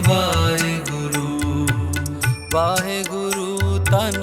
ਵਾਹਿਗੁਰੂ ਵਾਹਿਗੁਰੂ ਤਨ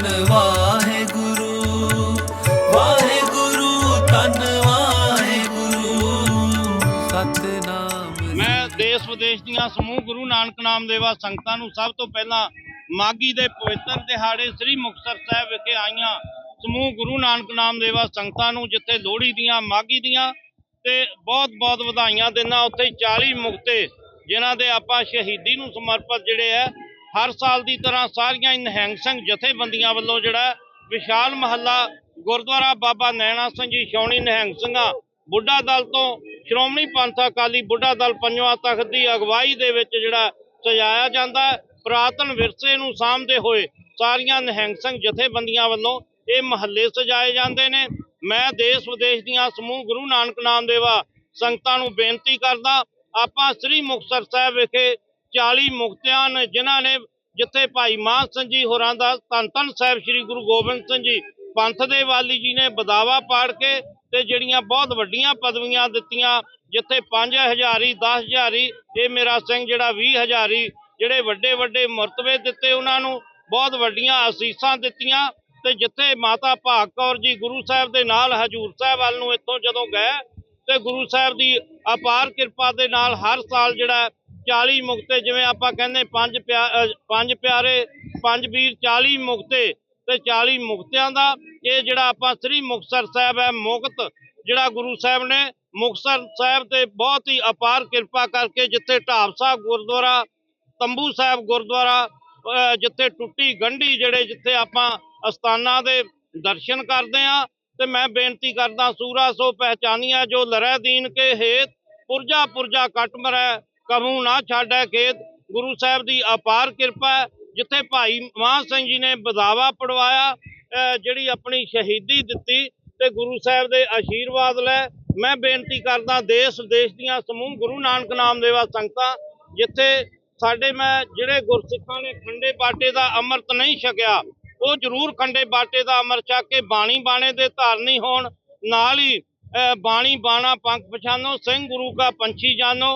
ਵਾਹਿਗੁਰੂ ਵਾਹਿਗੁਰੂ ਵਾਹਿਗੁਰੂ ਤਨ ਵਾਹਿਗੁਰੂ। ਸਤਨਾਮ ਮੈਂ ਦੇਸ਼ ਵਿਦੇਸ਼ ਦੀਆਂ ਸਮੂਹ ਗੁਰੂ ਨਾਨਕ ਨਾਮ ਦੇਵਾ ਸੰਗਤਾਂ ਨੂੰ ਸਭ ਤੋਂ ਪਹਿਲਾਂ ਮਾਗੀ ਦੇ ਪਵਿੱਤਰ ਦਿਹਾੜੇ ਸ੍ਰੀ ਮੁਕਤਸਰ ਸਾਹਿਬ ਵਿਖੇ ਆਈਆਂ ਸਮੂਹ ਗੁਰੂ ਨਾਨਕ ਨਾਮ ਦੇਵਾ ਸੰਗਤਾਂ ਨੂੰ, ਜਿੱਥੇ ਲੋਹੜੀ ਦੀਆਂ ਮਾਗੀ ਦੀਆਂ ਤੇ ਬਹੁਤ-ਬਹੁਤ ਵਧਾਈਆਂ ਦਿੰਦਾ। ਉੱਥੇ 40 ਮੁਕਤੇ, ਜਿਨ੍ਹਾਂ ਦੇ ਆਪਾਂ ਸ਼ਹੀਦੀ ਨੂੰ ਸਮਰਪਿਤ ਜਿਹੜੇ ਹੈ ਹਰ ਸਾਲ ਦੀ ਤਰ੍ਹਾਂ ਸਾਰੀਆਂ ਨਿਹੰਗ ਸਿੰਘ ਜਥੇਬੰਦੀਆਂ ਵੱਲੋਂ ਜਿਹੜਾ ਵਿਸ਼ਾਲ ਮਹੱਲਾ ਗੁਰਦੁਆਰਾ ਬਾਬਾ ਨੈਣਾ ਸਿੰਘ ਜੀ ਛਾਉਣੀ ਨਿਹੰਗ ਸਿੰਘਾਂ ਬੁੱਢਾ ਦਲ ਤੋਂ ਸ਼੍ਰੋਮਣੀ ਪੰਥ ਅਕਾਲੀ ਬੁੱਢਾ ਦਲ ਪੰਜਵਾਂ ਤਖਤ ਦੀ ਅਗਵਾਈ ਦੇ ਵਿੱਚ ਜਿਹੜਾ ਸਜਾਇਆ ਜਾਂਦਾ ਹੈ। ਪੁਰਾਤਨ ਵਿਰਸੇ ਨੂੰ ਸਾਂਭਦੇ ਹੋਏ ਸਾਰੀਆਂ ਨਿਹੰਗ ਸਿੰਘ ਜਥੇਬੰਦੀਆਂ ਵੱਲੋਂ ਇਹ ਮਹੱਲੇ ਸਜਾਏ ਜਾਂਦੇ ਨੇ। ਮੈਂ ਦੇਸ਼ ਵਿਦੇਸ਼ ਦੀਆਂ ਸਮੂਹ ਗੁਰੂ ਨਾਨਕ ਨਾਮ ਦੇਵਾ ਸੰਗਤਾਂ ਨੂੰ ਬੇਨਤੀ ਕਰਦਾ, ਆਪਾਂ ਸ੍ਰੀ ਮੁਕਤਸਰ ਸਾਹਿਬ ਵਿਖੇ 40 ਮੁਕਤਿਆਂ ਨੇ, ਜਿਨ੍ਹਾਂ ਨੇ ਜਿੱਥੇ ਭਾਈ ਮਾਨ ਸਿੰਘ ਜੀ ਹੋਰਾਂ ਦਾ ਧੰਨ ਧੰਨ ਸਾਹਿਬ ਸ੍ਰੀ ਗੁਰੂ ਗੋਬਿੰਦ ਸਿੰਘ ਜੀ, ਪੰਥ ਦੇ ਵਾਲੀ ਜੀ ਨੇ ਬਦਾਵਾ ਪਾੜ ਕੇ ਤੇ ਜਿਹੜੀਆਂ ਬਹੁਤ ਵੱਡੀਆਂ ਪਦਵੀਆਂ ਦਿੱਤੀਆਂ, ਜਿੱਥੇ 5000 ਹਜ਼ਾਰੀ 10 ਹਜ਼ਾਰੀ, ਇਹ ਮੇਰਾ ਸਿੰਘ ਜਿਹੜਾ 20 ਹਜ਼ਾਰੀ, ਜਿਹੜੇ ਵੱਡੇ ਵੱਡੇ ਮਰਤਬੇ ਦਿੱਤੇ ਉਹਨਾਂ ਨੂੰ, ਬਹੁਤ ਵੱਡੀਆਂ ਅਸੀਸਾਂ ਦਿੱਤੀਆਂ ਤੇ ਜਿੱਥੇ ਮਾਤਾ ਭਾਗ ਕੌਰ ਜੀ ਗੁਰੂ ਸਾਹਿਬ ਦੇ ਨਾਲ ਹਜੂਰ ਸਾਹਿਬ ਵੱਲ ਨੂੰ ਇੱਥੋਂ ਜਦੋਂ ਗਏ ਤੇ ਗੁਰੂ ਸਾਹਿਬ ਦੀ ਅਪਾਰ ਕਿਰਪਾ ਦੇ ਨਾਲ ਹਰ ਸਾਲ ਜਿਹੜਾ 40 ਮੁਕਤੇ, ਜਿਵੇਂ ਆਪਾਂ ਕਹਿੰਦੇ ਪੰਜ ਪਿਆ- ਪੰਜ ਪਿਆਰੇ, ਪੰਜ ਵੀਰ 40 ਮੁਕਤੇ ਤੇ 40 ਮੁਕਤਿਆਂ ਦਾ, ਇਹ ਜਿਹੜਾ ਆਪਾਂ ਸ੍ਰੀ ਮੁਕਤਸਰ ਸਾਹਿਬ ਹੈ, ਮੁਕਤ, ਜਿਹੜਾ ਗੁਰੂ ਸਾਹਿਬ ਨੇ ਮੁਕਤਸਰ ਸਾਹਿਬ ਤੇ ਬਹੁਤ ਹੀ ਅਪਾਰ ਕਿਰਪਾ ਕਰਕੇ ਜਿੱਥੇ ਢਾਬ ਸਾਹਿਬ ਗੁਰਦੁਆਰਾ, ਤੰਬੂ ਸਾਹਿਬ ਗੁਰਦੁਆਰਾ ਜਿੱਥੇ ਟੁੱਟੀ ਗੰਢੀ ਜਿਹੜੇ ਜਿੱਥੇ ਆਪਾਂ ਅਸਥਾਨਾਂ ਦੇ ਦਰਸ਼ਨ ਕਰਦੇ ਆ ਤੇ ਮੈਂ ਬੇਨਤੀ ਕਰਦਾ ਸੂਰਾ ਸੋ ਪਹਿਚਾਨੀਆ ਜੋ ਲਰੈ ਦੀਨ ਕੇ ਹੇਤ ਪੁਰਜਾ ਪੁਰਜਾ ਕੱਟ ਮਰੈ ਕਹੂੰ ਨਾ ਛਾੜੈ ਖੇਤ ਗੁਰੂ ਸਾਹਿਬ ਦੀ ਅਪਾਰ ਕਿਰਪਾ ਜਿੱਥੇ ਭਾਈ ਮਾਨ ਸਿੰਘ ਜੀ ਨੇ ਬਦਾਵਾ ਪੜਵਾਇਆ ਜਿਹੜੀ ਆਪਣੀ ਸ਼ਹੀਦੀ ਦਿੱਤੀ ਤੇ ਗੁਰੂ ਸਾਹਿਬ ਦੇ ਆਸ਼ੀਰਵਾਦ ਲੈ। ਮੈਂ ਬੇਨਤੀ ਕਰਦਾ ਦੇਸ਼ ਦੇਸ਼ ਦੀਆਂ ਸਮੂਹ ਗੁਰੂ ਨਾਨਕ ਨਾਮ ਦੇਵਾ ਸੰਗਤਾਂ, ਜਿੱਥੇ ਸਾਡੇ ਮੈਂ ਜਿਹੜੇ ਗੁਰਸਿੱਖਾਂ ਨੇ ਖੰਡੇ ਬਾਟੇ ਦਾ ਅੰਮ੍ਰਿਤ ਨਹੀਂ ਛਕਿਆ, ਉਹ ਜ਼ਰੂਰ ਖੰਡੇ ਬਾਟੇ ਦਾ ਅੰਮ੍ਰਿਤ ਛਕ ਕੇ ਬਾਣੀ ਬਾਣੇ ਦੇ ਧਾਰਨੀ ਹੋਣ, ਨਾਲ ਹੀ ਬਾਣੀ ਬਾਣਾ ਪੰਖ ਪਛਾਨੋ, ਸਿੰਘ ਗੁਰੂ ਕਾ ਪੰਛੀ ਜਾਨੋ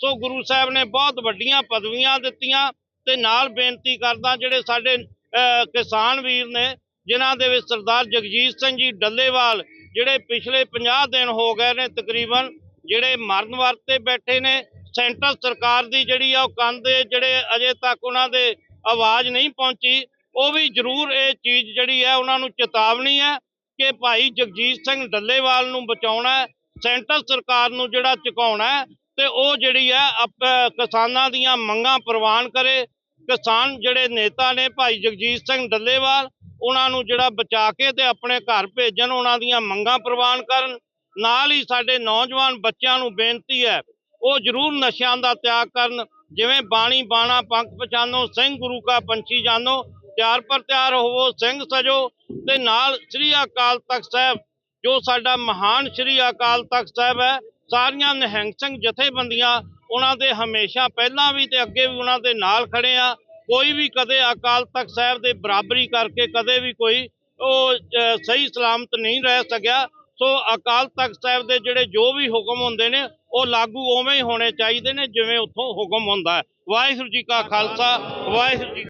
ਸੋ ਗੁਰੂ ਸਾਹਿਬ ਨੇ ਬਹੁਤ ਵੱਡੀਆਂ ਪਦਵੀਆਂ ਦਿੱਤੀਆਂ ਤੇ ਨਾਲ ਬੇਨਤੀ ਕਰਦਾ ਜਿਹੜੇ ਸਾਡੇ ਕਿਸਾਨ ਵੀਰ ਨੇ, ਜਿਨ੍ਹਾਂ ਦੇ ਵਿੱਚ ਸਰਦਾਰ ਜਗਜੀਤ ਸਿੰਘ ਜੀ ਡੱਲੇਵਾਲ, ਜਿਹੜੇ ਪਿਛਲੇ 50 ਦਿਨ ਹੋ ਗਏ ਨੇ ਤਕਰੀਬਨ, ਜਿਹੜੇ ਮਰਨ ਵਰਤ ਤੇ ਬੈਠੇ ਨੇ, ਸੈਂਟਰ ਸਰਕਾਰ ਦੀ ਜਿਹੜੀ ਆ ਉਹ ਕੰਨ ਜਿਹੜੇ ਅਜੇ ਤੱਕ ਉਹਨਾਂ ਦੇ ਆਵਾਜ਼ ਨਹੀਂ ਪਹੁੰਚੀ, ਉਹ ਵੀ ਜ਼ਰੂਰ ਇਹ ਚੀਜ਼ ਜਿਹੜੀ ਹੈ ਉਹਨਾਂ ਨੂੰ ਚੇਤਾਵਨੀ ਹੈ ਕਿ ਭਾਈ ਜਗਜੀਤ ਸਿੰਘ ਡੱਲੇਵਾਲ ਨੂੰ ਬਚਾਉਣਾ, ਸੈਂਟਰ ਸਰਕਾਰ ਨੂੰ ਜਿਹੜਾ ਚੁਕਾਉਣਾ ਤੇ ਉਹ ਜਿਹੜੀ ਹੈ ਆਪ- ਕਿਸਾਨਾਂ ਦੀਆਂ ਮੰਗਾਂ ਪ੍ਰਵਾਨ ਕਰੇ। ਕਿਸਾਨ ਜਿਹੜੇ ਨੇਤਾ ਨੇ ਭਾਈ ਜਗਜੀਤ ਸਿੰਘ ਡੱਲੇਵਾਲ, ਉਹਨਾਂ ਨੂੰ ਜਿਹੜਾ ਬਚਾ ਕੇ ਤੇ ਆਪਣੇ ਘਰ ਭੇਜਣ, ਉਹਨਾਂ ਦੀਆਂ ਮੰਗਾਂ ਪ੍ਰਵਾਨ ਕਰਨ। ਨਾਲ ਹੀ ਸਾਡੇ ਨੌਜਵਾਨ ਬੱਚਿਆਂ ਨੂੰ ਬੇਨਤੀ ਹੈ, ਉਹ ਜ਼ਰੂਰ ਨਸ਼ਿਆਂ ਦਾ ਤਿਆਗ ਕਰਨ। ਜਿਵੇਂ ਬਾਣੀ ਬਾਣਾ ਪੰਖ ਪਛਾਨੋ, ਸਿੰਘ ਗੁਰੂ ਕਾ ਪੰਛੀ ਜਾਨੋ, ਤਿਆਰ ਪਰ ਤਿਆਰ ਹੋਵੋ, ਸਿੰਘ ਸਜੋ। ਤੇ ਨਾਲ ਸ੍ਰੀ ਅਕਾਲ ਤਖਤ ਸਾਹਿਬ, ਜੋ ਸਾਡਾ ਮਹਾਨ ਸ੍ਰੀ ਅਕਾਲ ਤਖਤ ਸਾਹਿਬ ਹੈ ਸਾਰੀਆਂ ਨਿਹੰਗ ਸਿੰਘ ਜਥੇਬੰਦੀਆਂ ਉਹਨਾਂ ਦੇ ਹਮੇਸ਼ਾ ਪਹਿਲਾਂ ਵੀ ਤੇ ਅੱਗੇ ਵੀ ਉਹਨਾਂ ਦੇ ਨਾਲ ਖੜੇ ਆ। ਕੋਈ ਵੀ ਕਦੇ ਅਕਾਲ ਤਖਤ ਸਾਹਿਬ ਦੇ ਬਰਾਬਰੀ ਕਰਕੇ ਕਦੇ ਵੀ ਕੋਈ ਉਹ ਸਹੀ ਸਲਾਮਤ ਨਹੀਂ ਰਹਿ ਸਕਿਆ। ਸੋ ਅਕਾਲ ਤਖਤ ਸਾਹਿਬ ਦੇ ਜਿਹੜੇ ਜੋ ਵੀ ਹੁਕਮ ਹੁੰਦੇ ਨੇ, ਉਹ ਲਾਗੂ ਉਵੇਂ ਹੀ ਹੋਣੇ ਚਾਹੀਦੇ ਨੇ ਜਿਵੇਂ ਉੱਥੋਂ ਹੁਕਮ ਹੁੰਦਾ ਵਾਹਿਗੁਰੂ ਜੀ ਕਾ ਖਾਲਸਾ, ਵਾਹਿਗੁਰੂ ਜੀ